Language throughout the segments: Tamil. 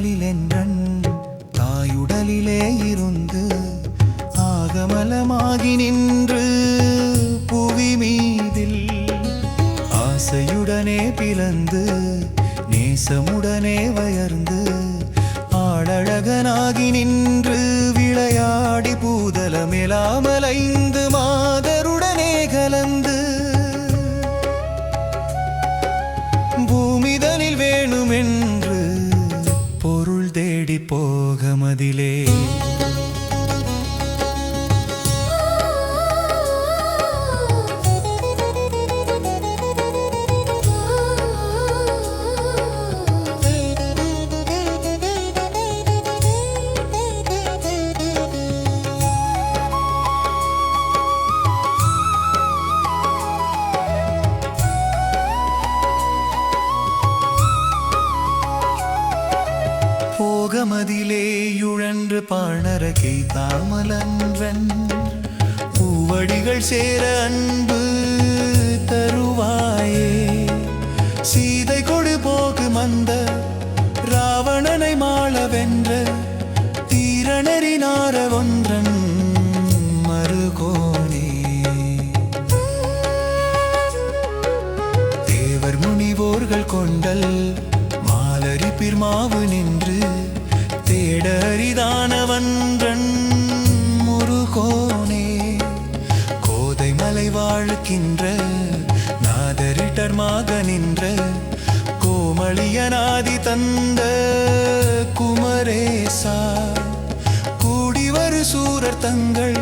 தாலில் என்றன் தாயுடலிலே இருந்து ஆகமலமாகி நின்று புவி மீதில் ஆசையுடனே பிளந்து நேசமுடனே வயர்ந்து ஆடழகனாகி நின்று விளையாடி பூதலமிலாமலைந்து மாதருடனே கலந்து அகமதிலேயுழன்று பாணரகை தாமலன்றன். பூவடிகள் சேர அன்பு தருவாயே. சீதை கொடு போகு மந்த ராவணனை மாளவென்ற தீரணறினார ஒன்றன் மறுகோனே தேவர் முனிவோர்கள் கொண்டல் மாலரி பிர்மாவு நின்று கேடரிதானவன்றன் முருகோனே. கோதை மலை வாழ்கின்ற நாதரிட்டர்மாக நின்ற கோமளியனாதி தந்த குமரேசா. கூடிவரு சூரர் தங்கள்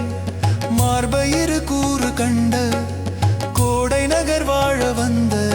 மார்பயிறு கூறு கண்ட கோடை நகர் வாழ வந்த